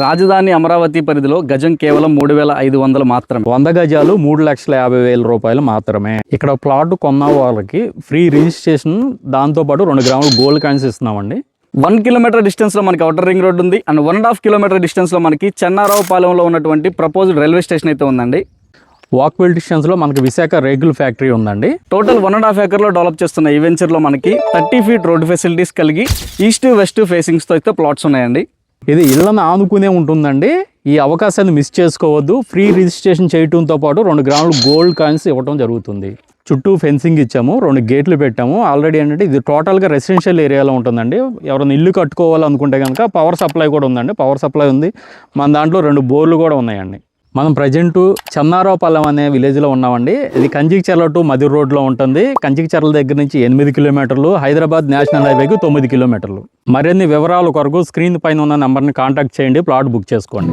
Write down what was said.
రాజధాని అమరావతి పరిధిలో గజం కేవలం మూడు వేల ఐదు వందలు మాత్రమే. వంద గజాలు మూడు లక్షల యాభై వేల రూపాయలు మాత్రమే. ఇక్కడ ప్లాట్ కొన్న వాళ్ళకి ఫ్రీ రిజిస్ట్రేషన్ దాంతోపాటు రెండు గ్రాములు గోల్డ్ కాయిన్స్ ఇస్తున్నామండి. వన్ కిలోమీటర్ డిస్టెన్స్లో మనకి అవుటర్ రింగ్ రోడ్ ఉంది. And one and half kilometre డిస్టెన్స్లో మనకి చెన్నారావు పాలెంలో ఉన్నటువంటి ప్రపోజ్డ్ రైల్వే స్టేషన్ అయితే ఉందండి. వాక్వెల్ డిస్టెన్స్లో మనకి విశాఖ రేగుల్ ఫ్యాక్టరీ ఉందండి. టోటల్ వన్ అండ్ హాఫ్ ఎకర్లో డెవలప్ చేస్తున్న ఈ వెంచర్లో మనకి థర్టీ ఫీట్ రోడ్ ఫెసిలిటీస్ కలిగి ఈస్ట్ వెస్ట్ ఫేసింగ్స్తో అయితే ప్లాట్స్ ఉన్నాయండి. ఇది ఇళ్ళని ఆనుకునే ఉంటుందండి. ఈ అవకాశాన్ని మిస్ చేసుకోవద్దు. ఫ్రీ రిజిస్ట్రేషన్ చేయటంతో పాటు రెండు గ్రాములు గోల్డ్ కాయిన్స్ ఇవ్వడం జరుగుతుంది. చుట్టూ ఫెన్సింగ్ ఇచ్చాము రెండు గేట్లు పెట్టాము. ఆల్రెడీ ఏంటంటే ఇది టోటల్గా రెసిడెన్షియల్ ఏరియాలో ఉంటుందండి. ఎవరైనా ఇల్లు కట్టుకోవాలనుకుంటే కనుక పవర్ సప్లై కూడా ఉందండి. పవర్ సప్లై ఉంది. మన దాంట్లో రెండు బోర్లు కూడా ఉన్నాయండి. మనం ప్రజెంట్ చెన్నారావుపాలెం అనే విలేజ్లో ఉన్నామండి. ఇది కంచికచర్ల టు మధుర్ రోడ్లో ఉంటుంది. కంచికచర్ల దగ్గర నుంచి ఎనిమిది కిలోమీటర్లు హైదరాబాద్ నేషనల్ హైవేకి తొమ్మిది కిలోమీటర్లు. మరిన్ని వివరాల కొరకు స్క్రీన్ పైన ఉన్న నెంబర్ని కాంటాక్ట్ చేయండి ప్లాట్ బుక్ చేసుకోండి.